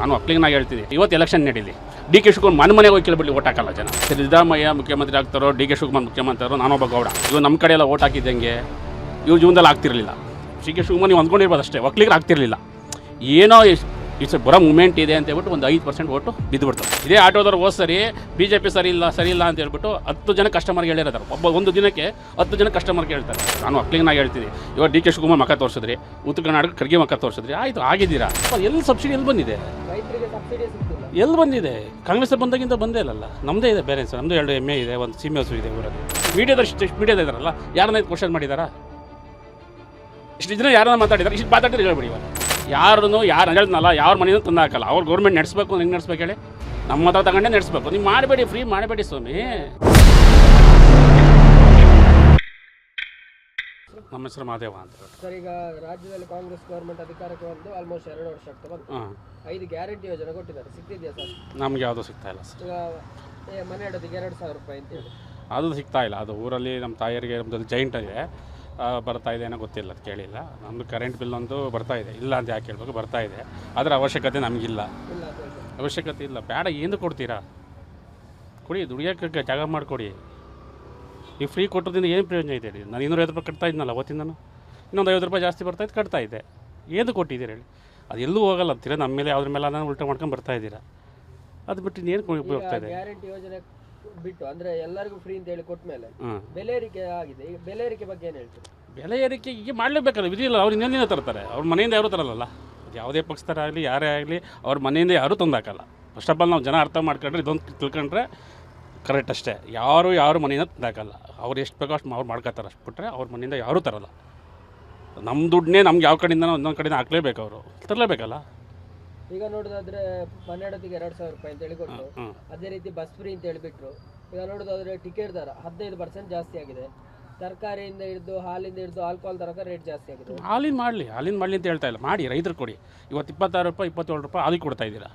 ನಾನು ಅಪ್ಲಿಂಗ್ನಾಗ ಹೇಳ್ತೀನಿ ಇವತ್ತು ಎಲೆಕ್ಷನ್ ನಡೀಲಿ. ಡಿ ಕೆ ಶಿವಕುಮಾರ್ ಮನೆ ಮನೆಗೆ ಹೋಗಿ ಕೇಳ್ಬಿಟ್ಟು ಓಟ್ ಹಾಕಲ್ಲ ಜನ. ಸಿದ್ದರಾಮಯ್ಯ ಮುಖ್ಯಮಂತ್ರಿ ಆಗ್ತಾರೋ, ಡಿ ಕೆ ಶಿವಕುಮಾರ್ ಮುಖ್ಯಮಂತ್ರಿ ಆರೋ ನಾನೊಬ್ಬ ಗೌಡ. ಇವು ನಮ್ಮ ಕಡೆ ಎಲ್ಲ ಓಟ್ ಹಾಕಿದ್ದಂಗೆ ಇವ್ರ ಜೀವನದಲ್ಲಿ ಆಗ್ತಿರಲಿಲ್ಲ. ಡಿ ಕೆ ಶಿವಕುಮಾರ್ ನೀವು ಅಂದ್ಕೊಂಡಿರ್ಬೋದು ಅಷ್ಟೇ, ಒಕ್ಲಿಗರು ಆಗ್ತಿರಲಿಲ್ಲ. ಏನೋ ಇಟ್ಸ್ ಬರೋ ಮೂಮೆಂಟ್ ಇದೆ ಅಂತ ಹೇಳ್ಬಿಟ್ಟು ಒಂದು ಐದು ಪರ್ಸೆಂಟ್ ಓಟು ಬಿದ್ದುಬಿಡ್ತಾರೆ ಇದೇ ಆಟೋದವ್ರು ಹೋದ್ ಸರಿ ಬಿ ಜೆ ಪಿ ಸರಿ ಇಲ್ಲ ಸರಿ ಇಲ್ಲ ಅಂತ ಹೇಳ್ಬಿಟ್ಟು ಹತ್ತು ಜನ ಕಸ್ಟಮರ್ಗೆ ಹೇಳಿರ್ತಾರೆ ಒಬ್ಬ ಒಂದು ದಿನಕ್ಕೆ ಹತ್ತು ಜನ ಕಸ್ಟಮರ್ಗೆ ಹೇಳ್ತಾರೆ. ನಾನು ಅಪ್ಲಿಂಗ್ನಾಗ ಹೇಳ್ತೀನಿ ಇವಾಗ ಡಿ ಕೆ ಶಿವಕುಮಾರ್ ಮಕ್ಕ ತೋರಿಸಿದ್ರಿ, ಉತ್ತರ ಕರ್ನಾಟಕ ಖರ್ಗೆ ಮಕ್ಕ ತೋರಿಸಿದ್ರಿ, ಆಯಿತು, ಆಗಿದ್ದೀರಾ? ಎಲ್ಲಿ ಸಬ್ಸಿಡಿ ಎಲ್ಲಿ ಬಂದಿದೆ? ಎಲ್ಲಿ ಬಂದಿದೆ? ಕಾಂಗ್ರೆಸ್ ಬಂದಾಗಿಂದ ಬಂದೇ ಇಲ್ಲಲ್ಲ. ನಮ್ಮದೇ ಇದೆ ಬೇರೆ ಸರ್ ನಮ್ಮದು ಎರಡು ಎ ಇದೆ, ಒಂದು ಸೀಮೆ ಇದೆ ಊರಲ್ಲಿ. ಇಷ್ಟು ಮೀಡಿಯಾದ ಇದಾರಲ್ಲ ಯಾರನ್ನ ಕ್ವಶನ್ ಮಾಡಿದಾರ? ಇಷ್ಟು ಜನ ಯಾರನ್ನ ಮಾತಾಡಿದಾರೆ? ಇಷ್ಟು ಮಾತಾಡಿದ್ರೆ ಹೇಳ್ಬಿಡಿ ಇವಾಗ. ಯಾರನ್ನು, ಯಾರು ಹೇಳ್ದಲ್ಲ ಯಾರ ಮನೆಯೂ ತಂದು ಹಾಕಲ್ಲ. ಅವ್ರು ಗೌರ್ಮೆಂಟ್ ನಡೆಸ್ಬೇಕು, ಹೆಂಗೆ ನಡೆಸ್ಬೇಕು ಹೇಳಿ? ನಮ್ಮ ಹತ್ರ ತಗೊಂಡೇ ನಡೆಸ್ಬೇಕು. ನೀವು ಮಾಡಬೇಡಿ ಫ್ರೀ ಮಾಡಬೇಡಿ ಸ್ವಾಮಿ. ನಮ್ಮ ಹೆಸರು ಮಾದೇವ ಅಂತ ಹೇಳಿ ಸರ್ ಈಗ ರಾಜ್ಯದಲ್ಲಿ ಕಾಂಗ್ರೆಸ್ ಗೌರ್ಮೆಂಟ್ ಅಧಿಕಾರಕ್ಕೆ ಬಂದು ಆಲ್ಮೋಸ್ಟ್ ಎರಡು ವರ್ಷ ಆಗ್ತಾ ಬಂತು. ಹಾಂ. ಐದು ಗ್ಯಾರಂಟಿ ಯೋಜನೆ ಕೊಟ್ಟಿದ್ದಾರೆ. ಸಿಗ್ತಿದೆಯಾ ಸರ್? ನಮ್ಗೆ ಯಾವುದೂ ಸಿಗ್ತಾ ಇಲ್ಲ ಸರ್. ಈಗ ಏ, ಮನೆ ಇಡೋದಕ್ಕೆ ಎರಡು ಸಾವಿರ ರೂಪಾಯಿ ಅಂತೇಳಿ ಅದು ಸಿಗ್ತಾ ಇಲ್ಲ. ಅದು ಊರಲ್ಲಿ ನಮ್ಮ ತಾಯಿಯರಿಗೆ ನಮ್ಮದು ಜೈಂಟ್ ಇದೆ ಆ, ಬರ್ತಾ ಇದೆ ಏನೋ ಗೊತ್ತಿಲ್ಲ ಅದು ಕೇಳಿಲ್ಲ. ನಮ್ಮದು ಕರೆಂಟ್ ಬಿಲ್ ಒಂದು ಬರ್ತಾ ಇದೆ. ಇಲ್ಲ ಅಂತ ಯಾಕೆ ಹೇಳ್ಬೇಕು ಬರ್ತಾ ಇದೆ. ಅದರ ಅವಶ್ಯಕತೆ ನಮಗಿಲ್ಲ. ಇಲ್ಲ ಅಂತ ಹೇಳಿ ಅವಶ್ಯಕತೆ ಇಲ್ಲ. ಬೇಡ ಏನು ಕೊಡ್ತೀರಾ? ಕೊಡಿ ದುಡಿಯೋಕ್ಕೆ ಜಾಗ ಮಾಡಿಕೊಡಿ. ಈ ಫ್ರೀ ಕೊಟ್ಟೋದ್ರಿಂದ ಏನು ಪ್ರಯೋಜನ ಇದೆ ಹೇಳಿ? ನಾನು ಇನ್ನೂರೈವತ್ತು ರೂಪಾಯಿ ಕಟ್ತಾ ಅವತ್ತಿನ ಅವತ್ತಿಂದನು. ಇನ್ನೊಂದು ಐವತ್ತು ರೂಪಾಯಿ ಜಾಸ್ತಿ ಬರ್ತಾ ಇದ್ದು ಕಟ್ತಾ ಇದ್ದೆ. ಏನು ಕೊಟ್ಟಿದ್ದೀರಿ ಹೇಳಿ? ಅದು ಎಲ್ಲೂ ಹೋಗಲ್ಲ ಅಂತೀರ? ನಮ್ಮ ಮೇಲೆ ಅದ್ರ ಮೇಲೆ ನಾನು ಉಲ್ಟಾ ಮಾಡ್ಕೊಂಡು ಬರ್ತಾ ಇದ್ದೀರಾ? ಅದು ಬಿಟ್ಟು ಇನ್ನೇನು ಉಪಯೋಗ ಇದೆ? ಗ್ಯಾರಂಟಿ ಯೋಜನೆ ಬಿಟ್ಟು ಅಂದ್ರೆ ಎಲ್ಲರಿಗೂ ಫ್ರೀ ಅಂತ ಹೇಳಿ ಕೊಟ್ಟ ಮೇಲೆ ಬೆಲೆ ಏರಿಕೆ ಆಗಿದೆ. ಈಗ ಬೆಲೆ ಏರಿಕೆ ಬಗ್ಗೆ ಏನು ಹೇಳ್ತೀರಿ? ಬೆಲೆ ಏರಿಕೆ ಈಗ ಮಾಡಲೇಬೇಕಲ್ಲ ವಿಧಿ ಇಲ್ಲ. ಅವ್ರು ಇನ್ನೇನು ತರ್ತಾರೆ? ಅವ್ರ ಮನೆಯಿಂದ ಯಾರೂ ತರಲ್ಲ ಅದು ಯಾವುದೇ ಪಕ್ಷದರಾಗಲಿ ಯಾರೇ ಆಗಲಿ ಅವ್ರ ಮನೆಯಿಂದ ಯಾರೂ ತಂದಾಕಲ್ಲ ಫಸ್ಟ್ ಆಫ್ ಆಲ್ ನಾವು ಜನ ಅರ್ಥ ಮಾಡ್ಕೊಂಡ್ರೆ ಇದೊಂದು ತಿಳ್ಕೊಂಡ್ರೆ ಕರೆಕ್ಟ್ ಅಷ್ಟೇ. ಯಾರು ಯಾರು ಮನೆಯಿಂದ ತಂದಾಕಲ್ಲ ಅವ್ರು ಎಷ್ಟು ಬೇಕೋ ಅಷ್ಟು ಅವ್ರು ಮಾಡ್ಕೋತಾರೆ ಅಷ್ಟು ಬಿಟ್ಟರೆ ಅವ್ರ ಮನೆಯಿಂದ ಯಾರೂ ತರಲ್ಲ. ನಮ್ಮ ದುಡ್ಡನ್ನೇ ನಮ್ಗೆ ಯಾವ ಕಡೆಯಿಂದ ಒಂದೊಂದು ಕಡೆಯಿಂದ ಹಾಕ್ಲೇಬೇಕು ಅವರು. ತರಲೇಬೇಕಲ್ಲ? ಈಗ ನೋಡೋದಾದ್ರೆ ಇಡೋದಕ್ಕೆ ಎರಡು ಸಾವಿರ ರೂಪಾಯಿ ಅಂತ ಹೇಳಿ ಕೊಟ್ಟು ಅದೇ ರೀತಿ ಬಸ್ ಫ್ರೀ ಅಂತ ಹೇಳಿಬಿಟ್ರು. ಈಗ ನೋಡೋದಾದ್ರೆ ಟಿಕೆಟ್ ದರ ಹದಿನೈದು ಪರ್ಸೆಂಟ್ ಜಾಸ್ತಿ ಆಗಿದೆ. ತರಕಾರಿಯಿಂದ ಹಿಡಿದು ಹಾಲಿಂದ ಹಿಡಿದು ಆಲ್ಕೋಹಾಲ್ ತರಕ ರೇಟ್ ಜಾಸ್ತಿ ಆಗಿದೆ. ಹಾಲಿನ ಮಾಡಲಿ ಹಾಲಿನ ಮಾಡಲಿ ಅಂತ ಹೇಳ್ತಾ ಇಲ್ಲ. ಮಾಡಿ ರೈತರು ಕೊಡಿ. ಇವತ್ತು ಇಪ್ಪತ್ತಾರು ರೂಪಾಯಿ ಇಪ್ಪತ್ತೇಳು ರೂಪಾಯಿ ಹಾಲಿಗೆ ಕೊಡ್ತಾ ಇದ್ದೀರಾ?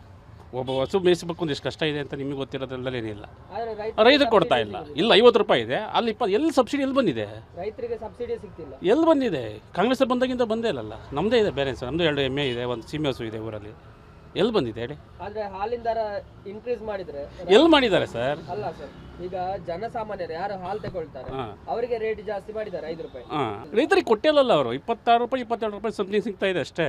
ಒಬ್ಬ ಹಸು ಮೇಯಿಸ್ಬೇಕು ಒಂದು ಎಷ್ಟು ಕಷ್ಟ ಇದೆ ಅಂತ ನಿಮಗೆ ಗೊತ್ತಿರೋದ್ರಲ್ಲೇ ಏನಿಲ್ಲ. ರೈತರು ಕೊಡ್ತಾ ಇಲ್ಲ. ಇಲ್ಲ ಐವತ್ತು ರೂಪಾಯಿ ಇದೆ. ಅಲ್ಲಿ ಇಪ್ಪ ಎಲ್ಲಿ ಸಬ್ಸಿಡಿ ಎಲ್ಲಿ ಬಂದಿದೆ? ರೈತರಿಗೆ ಸಬ್ಸಿಡಿ ಸಿಗ್ತಿಲ್ಲ. ಎಲ್ಲಿ ಬಂದಿದೆ? ಕಾಂಗ್ರೆಸ್ ಬಂದಾಗಿಂದ ಬಂದೇ ಇಲ್ಲಲ್ಲ. ನಮ್ಮದೇ ಇದೆ ಬೇರೆ ಸರ್ ನಮ್ಮದು ಎರಡು ಎಮ್ಮೆ ಇದೆ ಒಂದು ಸೀಮೆ ಹಸು ಇದೆ ಊರಲ್ಲಿ. ಎಲ್ಲಿ ಬಂದಿದೆ ಹೇಳಿ? ಆದ್ರೆ ಹಾಲಿನ ದರ ಇನ್ಕ್ರೀಸ್ ಮಾಡಿದ್ರೆ ಎಲ್ಲಿ ಮಾಡಿದ್ದಾರೆ ಸರ್ ಅಲ್ಲ ಸರ್ ಈಗ ಜನಸಾಮಾನ್ಯರು ಯಾರು ಹಾಲು ತಗೊಳ್ತಾರೆ ಅವರಿಗೆ ರೇಟ್ ಜಾಸ್ತಿ ಮಾಡಿದ್ದಾರೆ ಐದು ರೂಪಾಯಿ. ರೈತರಿಗೆ ಕೊಟ್ಟಿಲ್ಲಲ್ಲ ಅವರು. ಇಪ್ಪತ್ತಾರು ರೂಪಾಯಿ ಇಪ್ಪತ್ತೆರಡು ರೂಪಾಯಿ ಸಮಥಿಂಗ್ ಸಿಗ್ತಾ ಇದೆ ಅಷ್ಟೇ.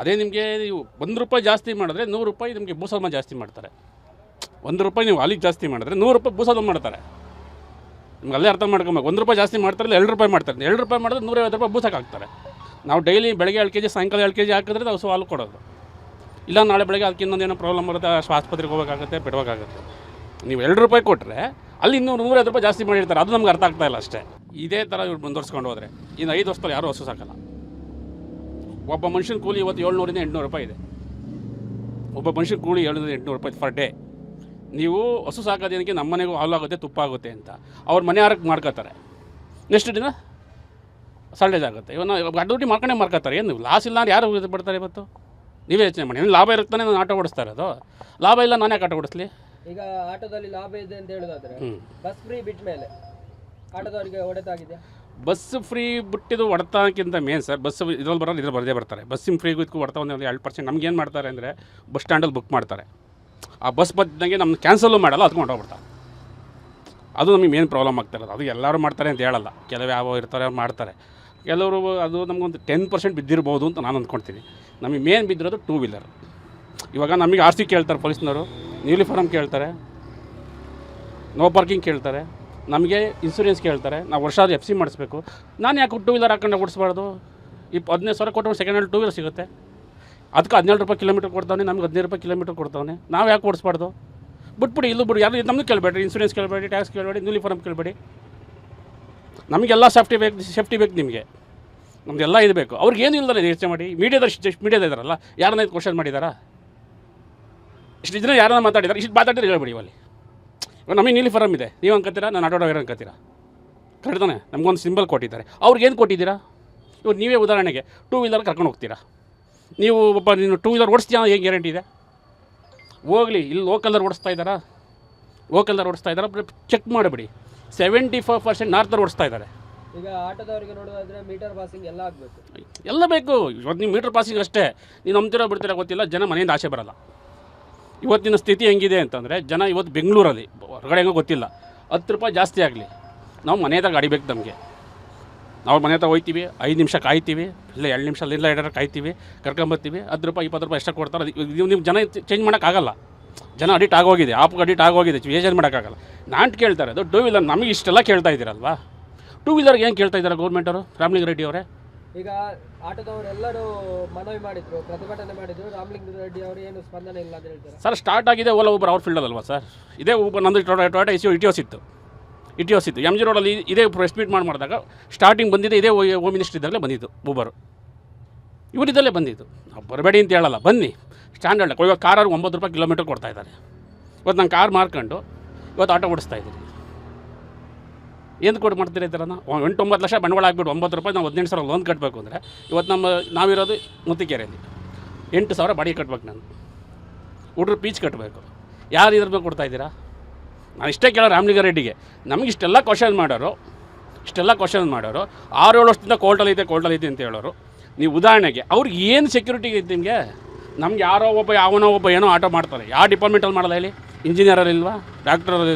ಅದೇ ನಿಮಗೆ ನೀವು ಒಂದು ರೂಪಾಯಿ ಜಾಸ್ತಿ ಮಾಡಿದ್ರೆ ನೂರು ರೂಪಾಯಿ ನಿಮಗೆ ಭೂಸಲ್ಮ ಜಾಸ್ತಿ ಮಾಡ್ತಾರೆ. ಒಂದು ರೂಪಾಯಿ ನೀವು ಅಲ್ಲಿಗೆ ಜಾಸ್ತಿ ಮಾಡಿದ್ರೆ ನೂರು ರೂಪಾಯಿ ಭೂಸಲ್ಮ ಮಾಡ್ತಾರೆ. ನಿಮ್ಗೆ ಅಲ್ಲೇ ಅರ್ಥ ಮಾಡ್ಕೊಬೇಕು. ಒಂದು ರೂಪಾಯಿ ಜಾಸ್ತಿ ಮಾಡ್ತಾರೆ ಎರಡು ರೂಪಾಯಿ ಮಾಡ್ತಾರೆ. ಎರಡು ರೂಪಾಯಿ ಮಾಡಿದ್ರೆ ನೂರೈವತ್ತು ರೂಪಾಯಿ ಭೂಸಕ್ಕೆ ಹಾಕ್ತಾರೆ. ನಾವು ಡೈಲಿ ಬೆಳಗ್ಗೆ ಎರಡು ಕೆ ಜಿ ಸಾಯಂಕಾಲ ಎರಡು ಕೆ ಜಿ ಹಾಕಿದ್ರೆ ನಾವು ಹಾಲು ಕೊಡೋದು. ಇಲ್ಲ, ನಾಳೆ ಬೆಳಗ್ಗೆ ಅದಕ್ಕೆ ಇನ್ನೊಂದೇನೋ ಪ್ರಾಬ್ಲಮ್ ಬರುತ್ತೆ ಅಷ್ಟು ಆಸ್ಪತ್ರೆಗೆ ಹೋಗಬೇಕಾಗುತ್ತೆ, ಬಿಡಬೇಕಾಗುತ್ತೆ. ನೀವು ಎರಡು ರೂಪಾಯಿ ಕೊಟ್ಟರೆ ಅಲ್ಲಿ ಇನ್ನೂ ನೂರೈವತ್ತು ರೂಪಾಯಿ ಜಾಸ್ತಿ ಮಾಡಿರ್ತಾರೆ. ಅದು ನಮ್ಗೆ ಅರ್ಥ ಆಗ್ತಾ ಇಲ್ಲ ಅಷ್ಟೇ. ಇದೇ ಥರ ಇವ್ರು ಮುಂದುವರ್ಸ್ಕೊಂಡು ಹೋದರೆ. ಇನ್ನು ಐದು ವರ್ಷದಲ್ಲಿ ಯಾರೂ ಹಸು ಸಾಕಲ್ಲ. ಒಬ್ಬ ಮನುಷ್ಯನ ಕೂಲಿ ಇವತ್ತು ಏಳ್ನೂರಿಂದ ಎಂಟುನೂರು ರೂಪಾಯಿ ಇದೆ. ಒಬ್ಬ ಮನುಷ್ಯನ ಕೂಲಿ ಏಳ್ನೂರಿಂದ ಎಂಟುನೂರು ರೂಪಾಯಿ ಪರ್ ಡೇ ನೀವು ಹಸು ಸಾಕೋದೇನಕ್ಕೆ ನಮ್ಮ ಮನೆಗೂ ಹಾಲಾಗುತ್ತೆ ತುಪ್ಪ ಆಗುತ್ತೆ ಅಂತ. ಅವ್ರ ಮನೆ ಆರಕ್ಕೆ ಮಾಡ್ಕೋತಾರೆ. ನೆಕ್ಸ್ಟ್ ದಿನ ಸಲ್ಡೇಜ್ ಆಗುತ್ತೆ. ಇವನ್ನ ಅಡ್ಡೂಟಿ ಮಾಡ್ಕೊಂಡೇ ಮಾರ್ಕೋತಾರೆ ಏನು ಲಾಸ್ ಇಲ್ಲ ಅಂದ್ರೆ ಯಾರು ಇದು ಬಿಡ್ತಾರೆ ಇವತ್ತು? ನೀವೇ ಯೋಚನೆ ಮಾಡಿ. ಲಾಭ ಇರುತ್ತಾನೆ ನಾನು ಆಟೋ ಓಡಿಸ್ತಾರೆ ಅದು ಲಾಭ ಇಲ್ಲ ನಾನು ಯಾಕೆ ಆಟೋ ಓಡಿಸ್ಲಿ? ಈಗ ಆಟೋದಲ್ಲಿ ಲಾಭ ಇದೆ ಅಂತ ಹೇಳೋದಾದ್ರೆ ಬಸ್ ಫ್ರೀ ಬಿಟ್ಟ ಮೇಲೆ ಆಟೋದವರಿಗೆ ಹೊಡೆತಾಗಿದೆಯಾ? ಬಸ್ ಫ್ರೀ ಬಿಟ್ಟಿದ್ದು ಹೊಡೆತಕ್ಕಿಂತ ಮೇನ್ ಸರ್ ಬಸ್ ಇದ್ರಲ್ಲಿ ಬರೋದು ಇದ್ರಲ್ಲಿ ಬರದೇ ಬರ್ತಾರೆ. ಬಸ್ಸಿನ ಫ್ರೀ ಇದಕ್ಕೂ ಹೊಡೆತ ಒಂದು ಎರಡು ಪರ್ಸೆಂಟ್ ನಮ್ಗೆ ಏನು ಮಾಡ್ತಾರೆ ಅಂದರೆ ಬಸ್ ಸ್ಟ್ಯಾಂಡಲ್ಲಿ ಬುಕ್ ಮಾಡ್ತಾರೆ. ಆ ಬಸ್ ಬಂದಂಗೆ ನಮ್ಮ ಕ್ಯಾನ್ಸಲ್ಲು ಮಾಡಲ್ಲ ಅದಕ್ಕೆ ಹೊಂಟೋಗ್ಬಿಡ್ತಾರೆ ಅದು ನಮಗೆ ಮೇನ್ ಪ್ರಾಬ್ಲಮ್ ಆಗ್ತಿರೋದು ಅದು ಎಲ್ಲರೂ ಮಾಡ್ತಾರೆ ಅಂತ ಹೇಳಲ್ಲ. ಕೆಲವು ಯಾವ ಇರ್ತಾರೆ ಅವ್ರು ಮಾಡ್ತಾರೆ. ಕೆಲವರು ಅದು ನಮಗೊಂದು ಟೆನ್ ಪರ್ಸೆಂಟ್ ಬಿದ್ದಿರ್ಬೋದು ಅಂತ ನಾನು ಅಂದ್ಕೊಳ್ತೀನಿ ನಮಗೆ ಮೇನ್ ಬಿದ್ದಿರೋದು ಟೂ ವೀಲರ್ ಇವಾಗ ನಮಗೆ ಆರ್ ಸಿ ಕೇಳ್ತಾರೆ ಪೊಲೀಸ್ನವರು ಯೂನಿಫಾರ್ಮ್ ಕೇಳ್ತಾರೆ. ನೋ ಪಾರ್ಕಿಂಗ್ ಕೇಳ್ತಾರೆ. ನಮಗೆ ಇನ್ಸೂರೆನ್ಸ್ ಕೇಳ್ತಾರೆ, ನಾವು ವರ್ಷ ಎಫ್ ಸಿ ಮಾಡಿಸ್ಬೇಕು. ನಾನು ಯಾಕೆ ಟೂ ವೀಲರ್ ಹಾಕೊಂಡು ಓಡಿಸ್ಬಾರ್ದು? ಇಪ್ಪ ಹದಿನೈದು ಸಾವಿರ ಕೊಟ್ಟು ಸೆಕೆಂಡ್ ಹ್ಯಾಂಡ್ ಟೂ ವೀಲರ್ ಸಿಗುತ್ತೆ. ಅದಕ್ಕೆ ಹದಿನೇಳು ರೂಪಾಯಿ ಕಿಲೋಮೀಟರ್ ಕೊಡ್ತಾವನೆ, ನಮ್ಗೆ ಹದಿನೈದು ರೂಪಾಯಿ ಕಿಲೋಮೀಟರ್ ಕೊಡ್ತಾವನೆ. ನಾವು ಯಾಕೆ ಓಡಿಸ್ಬಾರ್ದು? ಬಿಟ್ಬಿಡಿ, ಇಲ್ಲೂ ಬಿಡಿ. ಯಾರು ನಮ್ಮದು ಕೇಳಬೇಡ್ರಿ ಇನ್ಸೂರೆನ್ಸ್ ಕೇಳಬೇಡಿ ಟ್ಯಾಕ್ಸ್ ಕೇಳಬೇಡಿ ಯೂನಿಫಾರ್ಮ್ ಕೇಳಬೇಡಿ ನಮಗೆಲ್ಲ ಸೇಫ್ಟಿ ಬೇಕು ಸೇಫ್ಟಿ ಬೇಕು ನಿಮಗೆ. ನಮ್ದೆಲ್ಲ ಇದು ಬೇಕು. ಅವ್ರಿಗೆ ಏನು ಇಲ್ದಲ್ಲ ಯೋಚನೆ ಮಾಡಿ. ಮೀಡಿಯಾದ ಮೀಡಿಯಾದ ಇದ್ದಾರಲ್ಲ ಯಾರನ್ನ ಇದು ಕ್ವಶನ್ ಮಾಡಿದಾರಾ? ಇಷ್ಟು ಜನ ಯಾರನ್ನ ಮಾತಾಡಿದಾರೆ? ಇಷ್ಟು ಮಾತಾಡಿದ್ರೆ ಹೇಳ್ಬಿಡಿ ಅಲ್ಲಿ. ಇವಾಗ ನಮಗೆ ನೀಲಿ ಫಾರಮ್ ಇದೆ. ನೀವು ಅನ್ಕೋತೀರಾ ನಾನು ಆಟೋ ಡ್ರೈವರ್ ಅನ್ಕೋತೀರಾ ಕರೆಕ್ಟ್ ತಾನೆ? ನಮಗೊಂದು ಸಿಂಬಲ್ ಕೊಟ್ಟಿದ್ದಾರೆ. ಅವ್ರಿಗೆ ಏನು ಕೊಟ್ಟಿದ್ದೀರಾ? ಇವಾಗ ನೀವೇ ಉದಾಹರಣೆಗೆ ಟೂ ವೀಲರ್ ಕರ್ಕೊಂಡು ಹೋಗ್ತೀರಾ? ನೀವು ಒಬ್ಬ ನೀನು ಟೂ ವೀಲರ್ ಓಡಿಸ್ತೀಯ? ಏನು ಗ್ಯಾರಂಟಿ ಇದೆ? ಹೋಗಲಿ ಇಲ್ಲಿ ಲೋಕಲ್ದವ್ರು ಓಡಿಸ್ತಾ ಇದ್ದಾರಾ? ಲೋಕಲ್ದವ್ರು ಓಡಿಸ್ತಾ ಇದ್ದಾರಾ? ಚೆಕ್ ಮಾಡಿಬಿಡಿ. ಸೆವೆಂಟಿ ಫೈವ್ ಪರ್ಸೆಂಟ್ ನಾರ್ತರ್ ಓಡಿಸ್ತಾ ಇದ್ದಾರೆ. ಈಗ ಆಟೋದವರಿಗೆ ನೋಡೋದಾದ್ರೆ ಮೀಟರ್ ಪಾಸಿಂಗ್ ಎಲ್ಲ ಆಗಬೇಕು. ಎಲ್ಲ ಬೇಕು. ಇವತ್ತು ನೀವು ಮೀಟರ್ ಪಾಸಿಂಗ್ ಅಷ್ಟೇ. ನೀವು ನಂಬ್ತಿರೋ ಬಿಡ್ತೀರ ಗೊತ್ತಿಲ್ಲ. ಜನ ಮನೆಯಿಂದ ಆಸೆ ಬರಲ್ಲ. ಇವತ್ತಿನ ಸ್ಥಿತಿ ಹೆಂಗಿದೆ ಅಂತಂದರೆ ಜನ ಇವತ್ತು ಬೆಂಗಳೂರಲ್ಲಿ ಹೊರಗಡೆ ಹೆಂಗೋ ಗೊತ್ತಿಲ್ಲ. ಹತ್ತು ರೂಪಾಯಿ ಜಾಸ್ತಿ ಆಗಲಿ. ನಾವು ಮನೆಯಾಗ ಗಾಡಿ ಬೇಕು ನಮಗೆ. ನಾವು ಮನೆ ಹತ್ರ ಹೋಯ್ತೀವಿ, ಐದು ನಿಮಿಷ ಕಾಯ್ತೀವಿ, ಇಲ್ಲ ಎರಡು ನಿಮಿಷ ಇಲ್ಲ ಎರಡು ಕಾಯ್ತೀವಿ ಕರ್ಕೊಂಬರ್ತೀವಿ ಹತ್ತು ರೂಪಾಯಿ, ಇಪ್ಪತ್ತು ರೂಪಾಯಿ ಎಷ್ಟಕ್ಕೆ ಕೊಡ್ತಾರೆ. ನೀವು ನೀವು ಜನ ಚೇಂಜ್ ಮಾಡೋಕ್ಕಾಗಲ್ಲ ಜನ ಅಡಿಟ್ ಆಗೋಗಿದೆ ಆಪ್ಗೆ ಅಡಿಟ್ ಆಗೋಗಿದೆ ಏಜನ್ ಮಾಡೋಕ್ಕಾಗಲ್ಲ ನಾನು ಕೇಳ್ತಾರೆ ಅದು ಟೂ ವೀಲರ್ ನಮಗೆ ಇಷ್ಟೆಲ್ಲ ಕೇಳ್ತಾ ಇದ್ದೀರಲ್ವಾ? ಟೂ ವೀಲರ್ಗೆ ಏನು ಕೇಳ್ತಾ ಇದ್ದಾರೆ ಗೌರ್ಮೆಂಟವರು ರಾಮಲಿಂಗ ರೆಡ್ಡಿ ಅವರೇ? ಈಗ ಆಟೋದವರೆಲ್ಲರೂ ಮನವಿ ಮಾಡಿದ್ರು, ಪ್ರತಿಭಟನೆ ಮಾಡಿದ್ರು. ರಾಮಲಿಂಗ ರೆಡ್ಡಿ ಅವರು ಏನು ಸ್ಪಂದನೆ ಇಲ್ಲ ಅಂತ ಹೇಳ್ತಾರೆ. ಸರ್ ಸ್ಟಾರ್ಟ್ ಆಗಿದೆ ಓಲಾ ಊಬರ್ ಅವ್ರ ಫೀಲ್ಡ್ ಅಲ್ವಾ ಸರ್? ಇದೇ ಊಬರ್ ನಂದು ಟೊಟ ಟೊಯೋಟಾ ಯು ಇಟಿಯೋಸ್ ಇತ್ತು ಇಟಿಯೋಸ್ ಇತ್ತು ಎಂ ಜಿ ರೋಡಲ್ಲಿ ಇದೇ ಸ್ಪೀಡ್ ಮಾಡಿ ಮಾಡಿದಾಗ ಸ್ಟಾರ್ಟಿಂಗ್ ಬಂದಿದೆ, ಇದೇ ಹೋಮ್ ಮಿನಿಸ್ಟ್ರಿ ಇದರಲ್ಲೇ ಬಂದಿತ್ತು ಊಬರು ಇವರಿದ್ದಲ್ಲೇ ಬಂದಿತ್ತು. ಬರಬೇಡಿ ಅಂತ ಹೇಳಲ್ಲ, ಬನ್ನಿ. ಸ್ಟ್ಯಾಂಡರ್ಡ್ ಇವಾಗ ಕಾರು ಒಂಬತ್ತು ರೂಪಾಯಿ ಕಿಲೋಮೀಟರ್ ಕೊಡ್ತಾ ಇದ್ದಾರೆ. ಇವತ್ತು ನಾನು ಕಾರ್ ಮಾರ್ಕೊಂಡು ಇವತ್ತು ಆಟೋ ಓಡಿಸ್ತಾ ಇದ್ದೀನಿ. ಏನು ಕೊಟ್ಟು ಮಾಡ್ತೀರಿ ಎಂಟು ಒಂಬತ್ತು ಲಕ್ಷ ಬಂಡವಾಳ ಆಗ್ಬಿಟ್ಟು ಒಂಬತ್ತು ರೂಪಾಯಿ ನಾವು ಹದಿನೆಂಟು ಸಾವಿರ ಲೋನ್ ಕಟ್ಟಬೇಕು ಅಂದರೆ ಇವತ್ತು ನಮ್ಮ ನಾವಿರೋದು ಮುತ್ತಿಕೆರೆಯಲ್ಲಿ. ಎಂಟು ಸಾವಿರ ಬಾಡಿಗೆ ಕಟ್ಬೇಕು ನಾನು. ಹುಡ್ರು ಪೀಚ್ ಕಟ್ಟಬೇಕು ಯಾರು ಇದ್ರ ಕೊಡ್ತಾ ಇದ್ದೀರಾ? ನಾನು ಇಷ್ಟೇ ಕೇಳೋ ರಾಮಲಿಂಗ ರೆಡ್ಡಿಗೆ. ನಮಗೆ ಇಷ್ಟೆಲ್ಲ ಕ್ವಶನ್ ಮಾಡೋರು, ಇಷ್ಟೆಲ್ಲ ಕ್ವಶನ್ ಮಾಡೋರು ಆರು ಏಳು ವರ್ಷದಿಂದ ಕೋರ್ಟಲ್ಲಿ ಐತೆ ಕೋರ್ಟಲ್ಲಿ ಐತೆ ಅಂತ ಹೇಳೋರು. ನೀವು ಉದಾಹರಣೆಗೆ, ಅವ್ರಿಗೆ ಏನು ಸೆಕ್ಯೂರಿಟಿ ಐತೆ ನಿಮಗೆ? ನಮ್ಗೆ ಯಾರೋ ಒಬ್ಬ, ಯಾವನೋ ಒಬ್ಬ ಏನೋ ಆಟೋ ಮಾಡ್ತಾರೆ. ಯಾವ ಡಿಪಾರ್ಟ್ಮೆಂಟಲ್ಲಿ ಮಾಡಲ್ಲ ಹೇಳಿ? ಇಂಜಿನಿಯರಲ್ಲಿಲ್ವಾ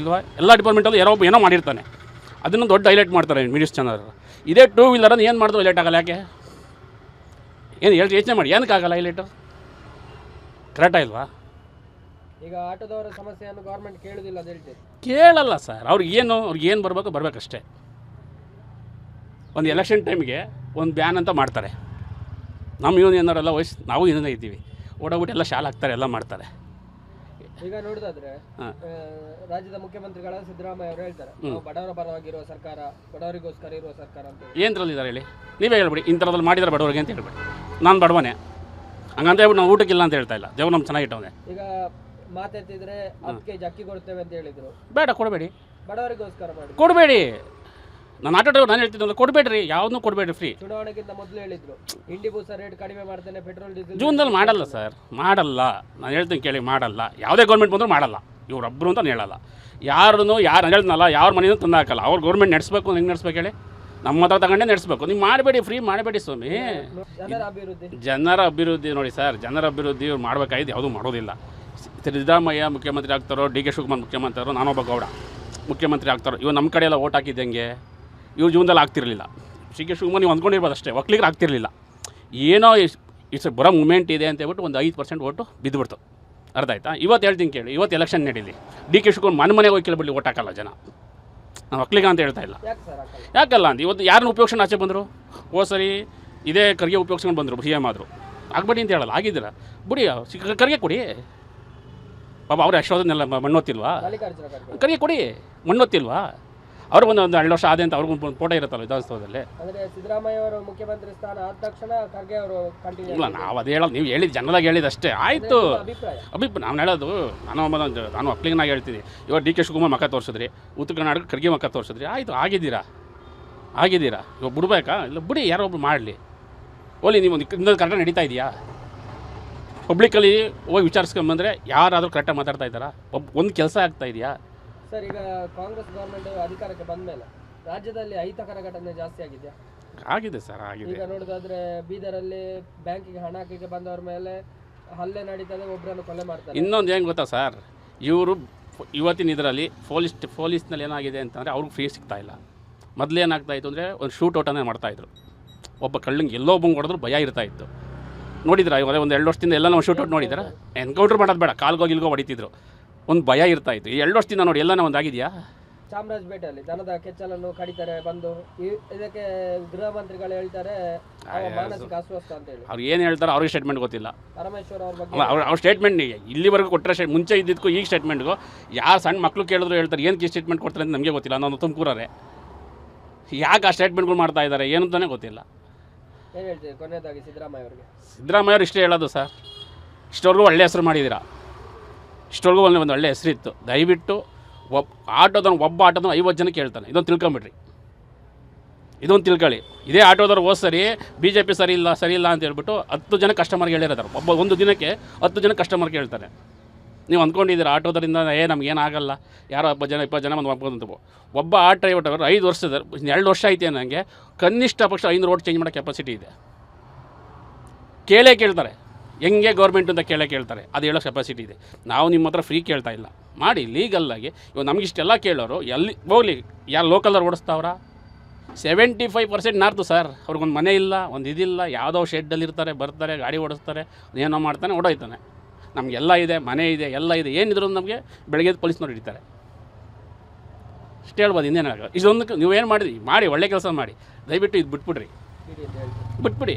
ಇಲ್ವಾ? ಎಲ್ಲ ಡಿಪಾರ್ಟ್ಮೆಂಟಲ್ಲಿ ಯಾರೋ ಒಬ್ಬ ಏನೋ ಮಾಡಿರ್ತಾನೆ. ಅದನ್ನು ದೊಡ್ಡ ಹೈಲೈಟ್ ಮಾಡ್ತಾರೆ ನ್ಯೂಸ್ ಚಾನಲ್ ಇದೇ ಟೂ ವೀಲರ್ ಏನು ಮಾಡಿದ್ರು ಹೈಲೈಟ್ ಆಗಲ್ಲ ಯಾಕೆ? ಏನು ಹೇಳಿ ಯೋಚನೆ ಮಾಡಿ ಏನಕ್ಕಾಗಲ್ಲ ಹೈಲೈಟು ಕರೆಕ್ಟ್ ಇಲ್ವಾ? ಈಗ ಆಟೋದವರ ಸಮಸ್ಯೆಯನ್ನು ಗೌರ್ಮೆಂಟ್ ಕೇಳುದಿಲ್ಲ ಅಂತ ಹೇಳ್ತೀವಿ ಕೇಳಲ್ಲ ಸರ್ ಅವ್ರಿಗೆ ಏನು ಅವ್ರಿಗೆ ಏನು ಬರಬೇಕು ಬರಬೇಕಷ್ಟೇ. ಒಂದು ಎಲೆಕ್ಷನ್ ಟೈಮ್ಗೆ ಒಂದು ಬ್ಯಾನ್ ಅಂತ ಮಾಡ್ತಾರೆ. ನಮ್ಮ ಯೂನಿಯನ್ನವರೆಲ್ಲ ವಯಸ್ಸು ನಾವು ಯೂನಿಯನ್ ಇದ್ದೀವಿ. ಓಡೋಗ್ಬಿಟ್ಟು ಎಲ್ಲ ಶಾಲೆ ಹಾಕ್ತಾರೆ ಎಲ್ಲ ಮಾಡ್ತಾರೆ. ಈಗ ನೋಡೋದಾದ್ರೆ ಆ, ರಾಜ್ಯದ ಮುಖ್ಯಮಂತ್ರಿಗಳ ಸಿದ್ದರಾಮಯ್ಯ ಅವರು ಹೇಳ್ತಾರೆ ಬಡವರ ಪರವಾಗಿರುವ ಸರ್ಕಾರ ಬಡವರಿಗೋಸ್ಕರ ಇರುವ ಸರ್ಕಾರ ಅಂತ ಏನರಲ್ಲಿದ್ದಾರೆ ಹೇಳಿ? ನೀವೇ ಹೇಳ್ಬಿಡಿ ಇಂಥದ್ರಲ್ಲಿ ಮಾಡಿದ್ರೆ ಬಡವರಿಗೆ ಅಂತ ಹೇಳ್ಬಿಡಿ. ನಾನು ಬಡವನೇ. ಹಂಗಂತ ಹೇಳ್ಬಿಟ್ಟು ನಾವು ಊಟಕ್ಕಿಲ್ಲ ಅಂತ ಹೇಳ್ತಾ ಇಲ್ಲ. ದೇವ್ ನಮ್ಮ ಚೆನ್ನಾಗಿಟ್ಟವನೆ. ಈಗ ಮಾತೆತ್ತಿದ್ರೆ ಅದಕ್ಕೆ ಜಕ್ಕಿ ಕೊಡ್ತೇವೆ ಅಂತ ಹೇಳಿದ್ರು. ಬೇಡ ಕೊಡಬೇಡಿ. ಬಡವರಿಗೋಸ್ಕರ ಮಾಡಿ. ಕೊಡಬೇಡಿ. ನಾನು ಆಟೋ ಡ್ರೈವರ್ ನಾನು ಹೇಳ್ತಿದ್ದಲ್ಲ ಕೊಡಬೇಡ್ರಿ ಯಾವುದನ್ನು ಕೊಡಬೇಡ್ರಿ ಫ್ರೀ ಚುನಾವಣೆಗಿಂತ ಮೊದಲು ಹೇಳಿದ್ರು. ಇಂಡಿ ಬೂಸ ರೇಟ್ ಕಡಿಮೆ ಮಾಡ್ತೇನೆ ಪೆಟ್ರೋಲ್ ಡೀಸೆಲ್ ಜೂನ್ದಲ್ಲಿ ಮಾಡಲ್ಲ ಸರ್ ಮಾಡಲ್ಲ. ನಾನು ಹೇಳ್ತೀನಿ ಕೇಳಿ ಮಾಡಲ್ಲ. ಯಾವುದೇ ಗೌರ್ಮೆಂಟ್ ಬಂದರೂ ಮಾಡಲ್ಲ. ಇವರೊಬ್ಬರು ಅಂತ ನಾನು ಹೇಳಲ್ಲ. ಯಾರನ್ನು ಯಾರು ಹೇಳ್ತಾನಲ್ಲ ಯಾರ ಮನೆಯೂ ತಂದು ಹಾಕಲ್ಲ. ಅವ್ರು ಗೌರ್ಮೆಂಟ್ ನಡೆಸ್ಬೇಕು ಹೆಂಗೆ ನಡೆಸ್ಬೇಕು ಹೇಳಿ? ನಮ್ಮ ಹತ್ರ ತಗೊಂಡೇ ನಡೆಸ್ಬೇಕು. ನೀವು ಮಾಡಬೇಡಿ ಫ್ರೀ ಮಾಡಬೇಡಿ ಸ್ವಾಮಿ. ಜನರ ಅಭಿವೃದ್ಧಿ. ಜನರ ಅಭಿವೃದ್ಧಿ ನೋಡಿ ಸರ್ ಜನರ ಅಭಿವೃದ್ಧಿ ಇವ್ರು ಮಾಡ್ಬೇಕಾಯ್ದು ಯಾವುದೂ ಮಾಡೋದಿಲ್ಲ. ಸಿದ್ದರಾಮಯ್ಯ ಮುಖ್ಯಮಂತ್ರಿ ಆಗ್ತಾರೋ ಡಿ ಕೆ ಶಿವಕುಮಾರ್ ಮುಖ್ಯಮಂತ್ರಿ ನಾನು ನಾನೊಬ್ಬ ಗೌಡ. ಮುಖ್ಯಮಂತ್ರಿ ಆಗ್ತಾರೋ ಇವ್ ನಮ್ಮ ಕಡೆ ಎಲ್ಲ ಓಟ್ ಹಾಕಿದ್ದಂಗೆ ಇವ್ರ ಜೀವನದಲ್ಲಿ ಆಗ್ತಿರಲಿಲ್ಲ. ಸಿ ಕೆ ಶಿವಕುಮಾರ್ ನೀವು ಅಂದ್ಕೊಂಡಿರ್ಬೋದು ಅಷ್ಟೇ ಒಕ್ಕಲಿಗರು ಆಗ್ತಿರಲಿಲ್ಲ. ಏನೋ ಇಟ್ಸ್ ಬರೋ ಮೂಮೆಂಟ್ ಇದೆ ಅಂತ ಹೇಳ್ಬಿಟ್ಟು ಒಂದು ಐದು ಪರ್ಸೆಂಟ್ ಓಟು ಬಿದ್ದುಬಿಡ್ತು ಅರ್ಥ ಆಯ್ತಾ? ಇವತ್ತು ಹೇಳ್ತೀನಿ ಕೇಳಿ ಇವತ್ತು ಎಲೆಕ್ಷನ್ ನಡೀಲಿ. ಡಿ ಕೆ ಶಿವಕುಮಾರ್ ಮನೆ ಮನೆಗೆ ಹೋಗಿ ಕೇಳ್ಬಿಟ್ಟು ಓಟ್ ಹಾಕಲ್ಲ ಜನ. ನಾನು ಒಕ್ಕಲಿಗ ಅಂತ ಹೇಳ್ತಾ ಇಲ್ಲ. ಯಾಕಲ್ಲ ಅಂತ ಇವತ್ತು ಯಾರನ್ನ ಉಪಯೋಗಿಸ್ಕೊಂಡು ಆಚೆ ಬಂದರು? ಓ ಸರಿ ಇದೇ ಕರಿಗೆ ಉಪಯೋಗಿಸ್ಕೊಂಡು ಬಂದರು ಸಿ ಎಂ ಆದರು. ಆಗಬೇಡಿ ಅಂತ ಹೇಳಲ್ಲ ಆಗಿದ್ದೀರ? ಬಿಡಿ ಕರ್ಗೆ ಕರಿಗೆ ಕೊಡಿ. ಪಾಪ ಅವ್ರು ಅಷ್ಟೋದನ್ನೆಲ್ಲ ಮಣ್ಣೊತ್ತಿಲ್ವಾ? ಕರಿಗೆ ಕೊಡಿ ಮಣ್ಣೊತ್ತಿಲ್ವಾ? ಅವ್ರಿಗೆ ಒಂದು ಒಂದು ಎರಡು ವರ್ಷ ಆದಂತ ಅಂತ ಅವ್ರಿಗೂ ಒಂದು ಫೋಟೋ ಇರುತ್ತಲ್ಲ ವಿಧಾನಸೌಧದಲ್ಲಿ. ಅಂದ್ರೆ ಸಿದ್ದರಾಮಯ್ಯ ಅವರು ಮುಖ್ಯಮಂತ್ರಿ ಸ್ಥಾನ ಆದ ತಕ್ಷಣ ಖರ್ಗೆ ಅವರು ಕಂಟಿನ್ಯೂ ಇಲ್ಲ ನಾವು ಅದೇ ಹೇಳೋದು ನೀವು ಹೇಳಿದ ಜನದಾಗ ಹೇಳಿದ ಅಷ್ಟೇ. ಆಯಿತು. ಅಭಿಪ್ರಾಯ. ಅಭಿಪ್ ನಾನು ಹೇಳೋದು ನಾನು ಒಂದು ನಾನು ಅಪ್ಲಿಂಗ್ನಾಗ ಹೇಳ್ತೀನಿ. ಇವಾಗ ಡಿ ಕೆ ಶಿವಕುಮಾರ್ ಮಕ್ಕ ತೋರಿಸಿದ್ರಿ ಉತ್ತರ ಕರ್ನಾಟಕ ಖರ್ಗೆ ಮಕ್ಕ ತೋರಿಸಿದ್ರಿ ಆಯಿತು ಆಗಿದ್ದೀರಾ? ಆಗಿದ್ದೀರಾ? ಇವಾಗ ಬಿಡ್ಬೇಕಾ? ಇಲ್ಲ ಬಿಡಿ ಯಾರೋ ಒಬ್ರು ಮಾಡಲಿ. ಓಲಿ ನೀವು ಇನ್ನೊಂದು ಕರೆಕ್ಟಾಗಿ ನಡೀತಾ ಇದೆಯಾ? ಪಬ್ಲಿಕಲ್ಲಿ ಹೋಗಿ ವಿಚಾರಿಸ್ಕೊಂಬಂದ್ರೆ ಯಾರಾದರೂ ಕರೆಕ್ಟಾಗಿ ಮಾತಾಡ್ತಾ ಇದ್ದಾರಾ? ಒಬ್ಬ ಒಂದು ಕೆಲಸ ಆಗ್ತಾ ಇದೆಯಾ? ಸರ್ ಈಗ ಕಾಂಗ್ರೆಸ್ ಗವರ್ಮೆಂಟ್ ಅಧಿಕಾರಕ್ಕೆ ಬಂದ ಮೇಲೆ ರಾಜ್ಯದಲ್ಲಿ ಅಹಿತಕರ ಘಟನೆ ಜಾಸ್ತಿ ಆಗಿದೆಯಾ? ಆಗಿದೆ ಸರ್ ಆಗಿದೆ. ಈಗ ನೋಡೋದಾದ್ರೆ ಬೀದರಲ್ಲಿ ಬ್ಯಾಂಕಿಗೆ ಹಣ ಹಾಕಿಗೆ ಬಂದವರ ಮೇಲೆ ಹಲ್ಲೆ ನಡೀತದೆ ಒಬ್ಬರನ್ನು ಕೊಲೆ ಮಾಡ್ತಾರೆ. ಇನ್ನೊಂದು ಏನು ಗೊತ್ತಾ ಸರ್ ಇವರು ಇವತ್ತಿನ ಇದರಲ್ಲಿ ಪೊಲೀಸ್ ಪೊಲೀಸ್ನಲ್ಲಿ ಏನಾಗಿದೆ ಅಂತಂದರೆ ಅವ್ರಿಗೆ ಫ್ರೀ ಸಿಗ್ತಾ ಇಲ್ಲ. ಮೊದಲು ಏನಾಗ್ತಾ ಇತ್ತು ಅಂದರೆ ಒಂದು ಶೂಟ್ ಔಟನ್ನೇ ಮಾಡ್ತಾಯಿದ್ರು ಒಬ್ಬ ಕಳ್ಳಂಗೆ ಎಲ್ಲೋ ಒಬ್ಬಂಗೆ ಹೊಡೆದ್ರು ಭಯ ಇರ್ತಾ ಇತ್ತು. ನೋಡಿದ್ರಾ ಇವಾಗ ಒಂದು ಎರಡು ವರ್ಷದಿಂದ ಎಲ್ಲ ನಾವು ಶೂಟ್ ಔಟ್ ನೋಡಿದ್ರೆ? ಎನ್ಕೌಂಟ್ರ್ ಮಾಡೋದು ಬೇಡ ಕಾಲ್ಗೋ ಗಿಲ್ಗೋ ಹೊಡಿತಿದ್ರು. ಒಂದು ಭಯ ಇರ್ತಾ ಇತ್ತು. ಈ ಎರಡು ವರ್ಷದಿಂದ ನೋಡಿ ಎಲ್ಲನ ಒಂದು ಆಗಿದೆಯಾ? ಚಾಮರಾಜಪೇಟೆಯಲ್ಲಿ ದನದ ಕೆಚ್ಚಲನ್ನು ಕಡಿತಾರೆ ಬಂದು ಇದಕ್ಕೆ ಗೃಹ ಮಂತ್ರಿಗಳು ಹೇಳ್ತಾರೆ ಅವ ಮಾನಸಿಕ ಅಸ್ವಸ್ಥ ಅಂತ ಹೇಳಿ. ಅವ್ರು ಏನು ಹೇಳ್ತಾರೆ ಅವ್ರಿಗೆ ಸ್ಟೇಟ್ಮೆಂಟ್ ಗೊತ್ತಿಲ್ಲ. ಪರಮೇಶ್ವರ್ ಅವ್ರ ಬಗ್ಗೆ ಅವ್ರ ಅವ್ರ ಸ್ಟೇಟ್ಮೆಂಟ್ ಇಲ್ಲಿವರೆಗೂ ಕೊಟ್ಟರೆ ಸ್ಟೇ ಮುಂಚೆ ಇದ್ದಿದ್ದಕ್ಕೂ ಈಗ ಸ್ಟೇಟ್ಮೆಂಟ್ಗೂ ಯಾರು ಸಣ್ಣ ಮಕ್ಕಳು ಕೇಳಿದ್ರು ಹೇಳ್ತಾರೆ ಏನಕ್ಕೆ ಸ್ಟೇಟ್ಮೆಂಟ್ ಕೊಡ್ತಾರೆ ಅಂತ ನಮಗೆ ಗೊತ್ತಿಲ್ಲ. ನಾನು ತುಮಕೂರೇ ಯಾಕೆ ಆ ಸ್ಟೇಟ್ಮೆಂಟ್ಗಳು ಮಾಡ್ತಾ ಇದ್ದಾರೆ ಏನು ಅಂತಲೇ ಗೊತ್ತಿಲ್ಲ. ಏನು ಹೇಳ್ತೀವಿ ಕೊನೆಯದಾಗಿ ಸಿದ್ದರಾಮಯ್ಯ ಅವರಿಗೆ? ಸಿದ್ದರಾಮಯ್ಯವ್ರು ಇಷ್ಟೇ ಹೇಳೋದು ಸರ್. ಇಷ್ಟವರೆಗೂ ಒಳ್ಳೆ ಹೆಸರು ಮಾಡಿದ್ದೀರಾ? ಇಷ್ಟವರೆಗೂ ಒಂದು ಒಂದು ಒಳ್ಳೆ ಹೆಸರಿತ್ತು. ದಯವಿಟ್ಟು ಒಬ್ಬ ಆಟೋದವ್ರು ಒಬ್ಬ ಆಟೋದವ್ನು ಐವತ್ತು ಜನಕ್ಕೆ ಹೇಳ್ತಾನೆ ಇದೊಂದು ತಿಳ್ಕೊಂಬಿಡ್ರಿ. ಇದೊಂದು ತಿಳ್ಕೊಳ್ಳಿ. ಇದೇ ಆಟೋದವ್ರು ಹೋದ್ ಸರಿ ಬಿ ಜೆ ಪಿ ಸರಿ ಇಲ್ಲ ಸರಿ ಇಲ್ಲ ಅಂತ ಹೇಳ್ಬಿಟ್ಟು ಹತ್ತು ಜನ ಕಸ್ಟಮರ್ಗೆ ಹೇಳಿರೋದಾರೆ ಒಬ್ಬ ಒಂದು ದಿನಕ್ಕೆ ಹತ್ತು ಜನ ಕಸ್ಟಮರ್ಗೆ ಹೇಳ್ತಾರೆ ನೀವು ಅಂದ್ಕೊಂಡಿದ್ದೀರ ಆಟೋದರಿಂದ ಏ ನಮಗೇನಾಗಲ್ಲ ಯಾರೋ ಹಬ್ಬ ಜನ, ಇಪ್ಪತ್ತು ಜನ ಒಂದು ಒಬ್ಬ ಒಬ್ಬ ಆಟೋ ಡ್ರೈವರ್ ಐದು ವರ್ಷದ ಎರಡು ವರ್ಷ ಐತೆ ನನಗೆ ಕನಿಷ್ಠ ಪಕ್ಷ ಐನೂರು ರೋಡ್ ಚೇಂಜ್ ಮಾಡೋ ಕೆಪಾಸಿಟಿ ಇದೆ. ಕೇಳೇ ಕೇಳ್ತಾರೆ. ಹೆಂಗೆ ಗೌರ್ಮೆಂಟ್ ಅಂತ ಕೇಳೇ ಕೇಳ್ತಾರೆ. ಅದು ಹೇಳೋ ಕೆಪಾಸಿಟಿ ಇದೆ. ನಾವು ನಿಮ್ಮ ಹತ್ರ ಫ್ರೀ ಕೇಳ್ತಾ ಇಲ್ಲ. ಮಾಡಿ ಲೀಗಲ್ಲಾಗಿ ಇವಾಗ ನಮಗಿಷ್ಟೆಲ್ಲ ಕೇಳೋರು, ಎಲ್ಲಿ ಹೋಗ್ಲಿ ಯಾರು ಲೋಕಲ್ದವ್ರು ಓಡಿಸ್ತಾವ್ರ? Seventy five percent north sir ಅವ್ರಿಗೊಂದು ಮನೆ ಇಲ್ಲ, ಒಂದು ಇದಿಲ್ಲ, ಯಾವುದೋ ಶೆಡ್ಡಲ್ಲಿರ್ತಾರೆ ಬರ್ತಾರೆ, ಗಾಡಿ ಓಡಿಸ್ತಾರೆ, ಏನೋ ಮಾಡ್ತಾನೆ, ಓಡೋಯ್ತಾನೆ. ನಮಗೆಲ್ಲ ಇದೆ, ಮನೆ ಇದೆ, ಎಲ್ಲ ಇದೆ, ಏನಿದ್ರು ನಮಗೆ ಬೆಳಗ್ಗೆ ಪೊಲೀಸ್ನವ್ರು ಹಿಡಿತಾರೆ. ಇಷ್ಟು ಹೇಳ್ಬೋದು ಇನ್ನೇನಾಗಲ್ಲ ಇದೊಂದಕ್ಕೆ ನೀವೇನು ಮಾಡಿದ್ರಿ? ಮಾಡಿ, ಒಳ್ಳೆ ಕೆಲಸ ಮಾಡಿ. ದಯವಿಟ್ಟು ಇದು ಬಿಟ್ಬಿಡ್ರಿ. ಬಿಟ್ಬಿಡಿ.